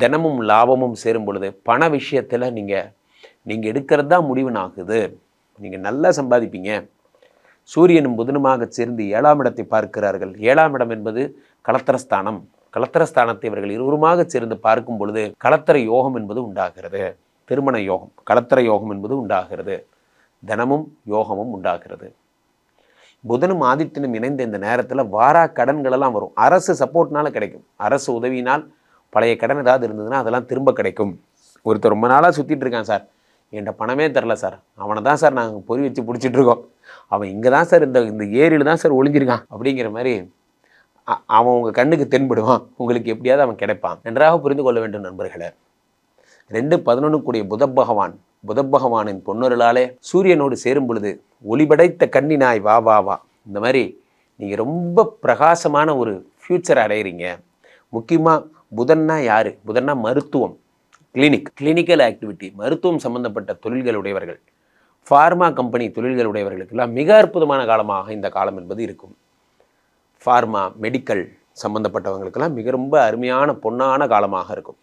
தினமும் லாபமும் சேரும் பொழுது பண விஷயத்தில் நீங்கள் நீங்கள் எடுக்கிறது தான் முடிவுன்னு ஆகுது நீங்கள் நல்லா சம்பாதிப்பீங்க. சூரியனும் புதனுமாக சேர்ந்து ஏழாம் இடத்தை பார்க்கிறார்கள். ஏழாம் இடம் என்பது கலத்தரஸ்தானம். கலத்தரஸ்தானத்தை இவர்கள் இருவருமாக சேர்ந்து பார்க்கும் பொழுது கலத்தர யோகம் என்பது உண்டாகிறது. திருமண யோகம் கலத்தர யோகம் என்பது உண்டாகிறது. தினமும் யோகமும் உண்டாகிறது. புதனும் ஆதித்தனும் இணைந்த இந்த நேரத்தில் வாரா கடன்களெல்லாம் வரும். அரசு சப்போர்ட்னால கிடைக்கும். அரசு உதவியினால் பழைய கடன் ஏதாவது இருந்ததுன்னா அதெல்லாம் திரும்ப கிடைக்கும். ஒருத்தர் ரொம்ப நாளாக சுற்றிட்டு இருக்கான் சார். என்கிட்ட பணமே தரல சார். அவனை தான் சார் நாங்கள் பொறி வச்சு பிடிச்சிட்டு இருக்கோம். அவன் இங்கே தான் சார் இந்த இந்த ஏரியில் தான் சார் ஒளிஞ்சிருக்கான். அப்படிங்கிற மாதிரி அவன் உங்கள் கண்ணுக்கு தென்படுவான். உங்களுக்கு எப்படியாவது அவன் கிடைப்பான். நன்றாக புரிந்து கொள்ள வேண்டும் நண்பர்களே. ரெண்டு பதினொன்று கூடிய புத பகவான் புத பகவானின் பொன்னொருளாலே சூரியனோடு சேரும் பொழுது ஒளிபடைத்த கண்ணினாய் வா வா வா. இந்த மாதிரி நீங்கள் ரொம்ப பிரகாசமான ஒரு ஃப்யூச்சர் அடையிறீங்க. முக்கியமாக புதன்னா யார்? புதன்னா மருத்துவம். கிளினிக் கிளினிக்கல் ஆக்டிவிட்டி மருத்துவம் சம்பந்தப்பட்ட தொழில்கள் உடையவர்கள். ஃபார்மா கம்பெனி தொழில்கள் உடையவர்களுக்கெல்லாம் மிக அற்புதமான காலமாக இந்த காலம் என்பது இருக்கும். ஃபார்மா மெடிக்கல் சம்பந்தப்பட்டவங்களுக்கெல்லாம் மிக ரொம்ப அருமையான பொன்னான காலமாக இருக்கும்.